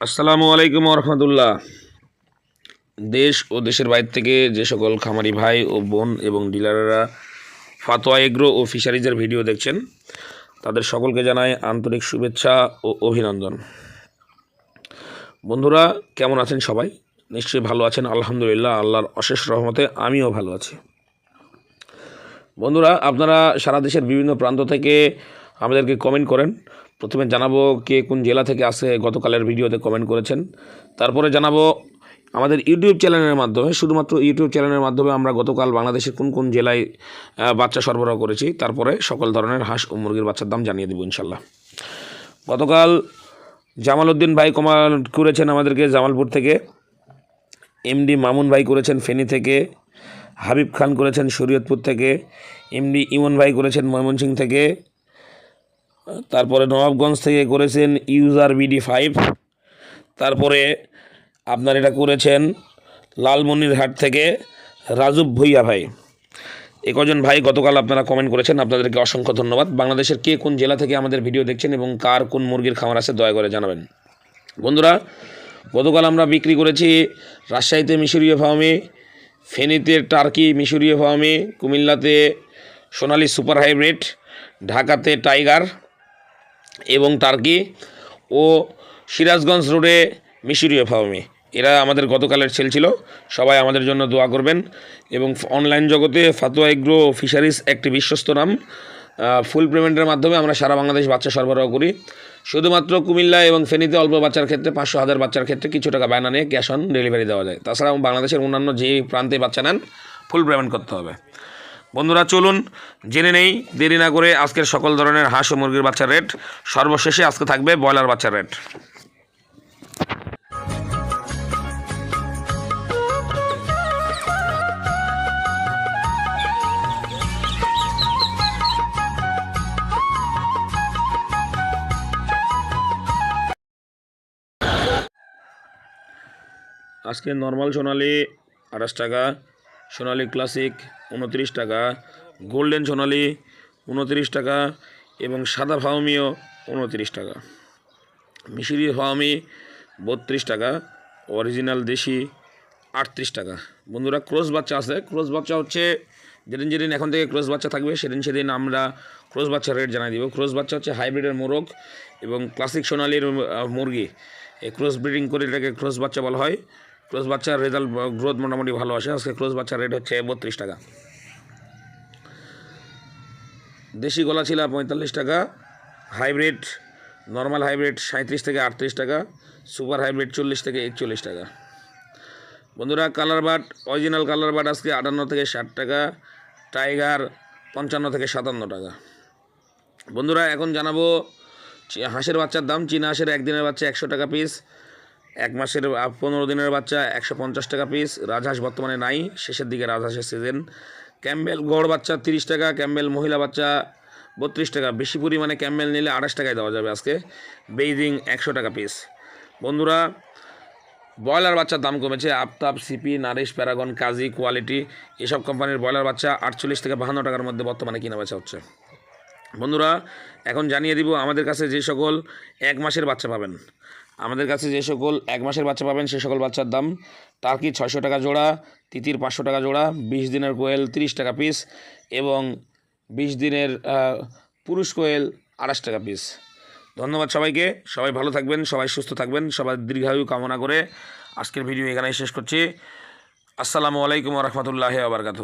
আসসালামু আলাইকুম রহমতুল্লাহ দেশ ও দেশের বাইরে থেকে যে সকল খামারি ভাই ও বোন এবং ডিলাররা ফাতোয়া এগ্রো ও ফিশারিজের ভিডিও দেখছেন, তাদের সকলকে জানাই আন্তরিক শুভেচ্ছা ও অভিনন্দন। বন্ধুরা, কেমন আছেন সবাই? নিশ্চয়ই ভালো আছেন, আলহামদুলিল্লাহ, আল্লাহর অশেষ রহমতে আমিও ভালো আছি। বন্ধুরা, আপনারা সারা দেশের বিভিন্ন প্রান্ত থেকে আমাদেরকে কমেন্ট করেন। প্রথমে জানাব কে কোন জেলা থেকে আসে, গতকালের ভিডিওতে কমেন্ট করেছেন। তারপরে জানাব আমাদের ইউটিউব চ্যানেলের মাধ্যমে, শুধুমাত্র ইউটিউব চ্যানেলের মাধ্যমে আমরা গতকাল বাংলাদেশের কোন কোন জেলায় বাচ্চা সরবরাহ করেছি, তারপরে সকল ধরনের হাঁস ও মুরগির বাচ্চার দাম জানিয়ে দেবো ইনশাল্লাহ। গতকাল জামাল উদ্দিন ভাই কমেন্ট করেছেন আমাদেরকে জামালপুর থেকে, এমডি মামুন ভাই করেছেন ফেনী থেকে, হাবিব খান করেছেন শরীয়তপুর থেকে, এমডি ইমন ভাই করেছেন ময়মনসিং থেকে তারপরে নবাবগঞ্জ থেকে করেছেন ইউজার বিডি ফাইভ তারপরে আপনার এটা করেছেন লালমনিরহাট থেকে রাজুব ভুইয়া ভাই। এ কজন ভাই গতকাল আপনারা কমেন্ট করেছেন, আপনাদেরকে অসংখ্য ধন্যবাদ। বাংলাদেশের কে কোন জেলা থেকে আমাদের ভিডিও দেখছেন এবং কার কোন মুরগির খামার আছে, দয়া করে জানাবেন। বন্ধুরা, গতকাল আমরা বিক্রি করেছি রাজশাহীতে মিশরীয় ফার্মে ফেনীতে টার্কি মিশরীয় ফার্মে কুমিল্লাতে সোনালি সুপার হাইব্রিড, ঢাকাতে টাইগার এবং টার্কি ও সিরাজগঞ্জ রোডে মিশরীয় ফার্মে এরা আমাদের গতকালের সেল ছিল। সবাই আমাদের জন্য দোয়া করবেন। এবং অনলাইন জগতে ফাতুয়া এগ্রো ফিশারিজ একটি বিশ্বস্ত নাম। ফুল পেমেন্টের মাধ্যমে আমরা সারা বাংলাদেশ বাচ্চা সরবরাহ করি। শুধুমাত্র কুমিল্লা এবং ফেনীতে অল্প বাচ্চার ক্ষেত্রে পাঁচশো হাজার বাচ্চার ক্ষেত্রে কিছু টাকা বায়না নিয়ে ক্যাশ অন ডেলিভারি দেওয়া যায়। তাছাড়াও বাংলাদেশের অন্যান্য যে প্রান্তে বাচ্চা নেন ফুল পেমেন্ট করতে হবে। বন্ধুরা, চলুন জেনে নেই, দেরি না করে আজকের সকল ধরনের হাঁস ও মুরগির বাচ্চার রেট। সর্বশেষে আজকে থাকবে ব্রয়লার বাচ্চার রেট। আজকে নর্মাল সোনালি আঠাশ টাকা সোনালি ক্লাসিক, উনত্রিশ টাকা। গোল্ডেন সোনালি, উনত্রিশ টাকা। এবং সাদা ফাউমিও উনত্রিশ টাকা। মিশরি ফাউমি বত্রিশ টাকা। অরিজিনাল দেশি, আটত্রিশ টাকা। বন্ধুরা, ক্রস বাচ্চা আছে। ক্রস বাচ্চা হচ্ছে, যেদিন যেদিন এখন থেকে ক্রস বাচ্চা থাকবে, সেদিন সেদিন আমরা ক্রস বাচ্চার রেট জানাই দিব। ক্রস বাচ্চা হচ্ছে হাইব্রিডের মোরগ এবং ক্লাসিক সোনালির মুরগি। এই ক্রস ব্রিডিং করে এটাকে ক্রস বাচ্চা বলা হয়। ক্রস বাচ্চার রেজাল্ট গ্রোথ মোটামুটি ভালো আসে। আজকে ক্রস বাচ্চার রেট হচ্ছে বত্রিশ টাকা। দেশি গলা ছিল পঁয়তাল্লিশ টাকা হাইব্রিড নর্মাল হাইব্রিড সাঁত্রিশ থেকে আটত্রিশ টাকা সুপার হাইব্রিড চল্লিশ থেকে একচল্লিশ টাকা। বন্ধুরা colour but original colour but আজকে আটান্ন থেকে ষাট টাকা টাইগার পঞ্চান্ন থেকে সাতান্ন টাকা। বন্ধুরা, এখন জানাব হাঁসের বাচ্চার দাম, চীনা হাঁসের একদিনের বাচ্চা একশো টাকা পিস এক মাসের পনেরো দিনের বাচ্চা, একশো পঞ্চাশ টাকা পিস রাজহাঁস বর্তমানে নাই, শেষের দিকে রাজহাঁসের সিজন ক্যাম্বেল গড় বাচ্চা তিরিশ টাকা, ক্যাম্বেল মহিলা বাচ্চা বত্রিশ টাকা। বেশি পরিমাণে ক্যাম্বেল নিলে আঠাশ টাকায় দেওয়া যাবে আজকে। বেইজিং একশো টাকা পিস বন্ধুরা, ব্রয়লার বাচ্চার দাম কমেছে। Aftab, CP, Nourish, Paragon, Kazi, Quality, এসব কোম্পানির ব্রয়লার বাচ্চা আটচল্লিশ থেকে বাহান্ন টাকার মধ্যে বর্তমানে কিনা বেচা হচ্ছে। বন্ধুরা, এখন জানিয়ে দিব আমাদের কাছে যে সকল এক মাসের বাচ্চা পাবেন। আমাদের কাছে যে সকল এক মাসের বাচ্চা পাবেন, সে সকল বাচ্চার দাম টার্কি ছয়শো টাকা জোড়া, তিতির পাঁচশো টাকা জোড়া, বিশ দিনের কোয়েল তিরিশ টাকা পিস এবং বিশ দিনের পুরুষ কোয়েল আড়াইশ টাকা পিস ধন্যবাদ সবাইকে, সবাই ভালো থাকবেন, সবাই সুস্থ থাকবেন সবাই দীর্ঘায়ু কামনা করে আজকের ভিডিও এখানেই শেষ করছি। আসসালামু আলাইকুম রহমতুল্লাহ আবরকাত